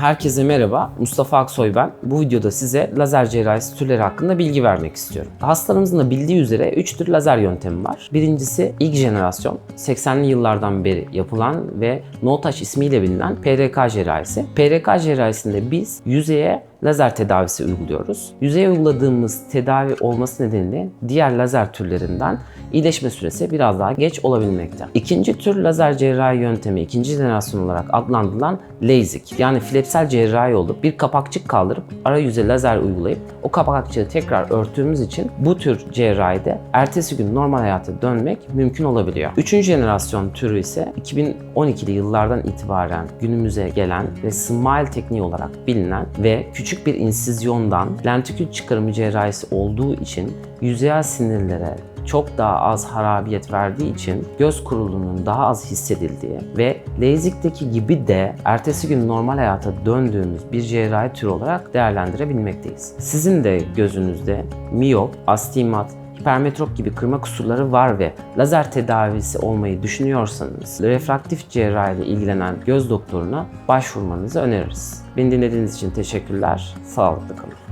Herkese merhaba, Mustafa Aksoy ben. Bu videoda size lazer cerrahisi türleri hakkında bilgi vermek istiyorum. Hastalarımızın da bildiği üzere 3 tür lazer yöntemi var. Birincisi ilk jenerasyon, 80'li yıllardan beri yapılan ve no touch ismiyle bilinen PRK cerrahisi. PRK cerrahisinde biz yüzeye lazer tedavisi uyguluyoruz. Yüzeye uyguladığımız tedavi olması nedeniyle diğer lazer türlerinden iyileşme süresi biraz daha geç olabilmekte. İkinci tür lazer cerrahi yöntemi, ikinci jenerasyon olarak adlandırılan LASIK yani flapsel cerrahi olup bir kapakçık kaldırıp arayüze lazer uygulayıp o kapakçığı tekrar örttüğümüz için bu tür cerrahide ertesi gün normal hayata dönmek mümkün olabiliyor. Üçüncü jenerasyon türü ise 2012'li yıllardan itibaren günümüze gelen ve smile tekniği olarak bilinen ve küçük bir insizyondan lentikül çıkarımı cerrahisi olduğu için yüzeyel sinirlere çok daha az harabiyet verdiği için göz kuruluğunun daha az hissedildiği ve LASIK'teki gibi de ertesi gün normal hayata döndüğümüz bir cerrahi türü olarak değerlendirebilmekteyiz. Sizin de gözünüzde miyop, astigmat, hipermetrop gibi kırma kusurları var ve lazer tedavisi olmayı düşünüyorsanız refraktif cerrahi ile ilgilenen göz doktoruna başvurmanızı öneririz. Beni dinlediğiniz için teşekkürler. Sağlıklı kalın.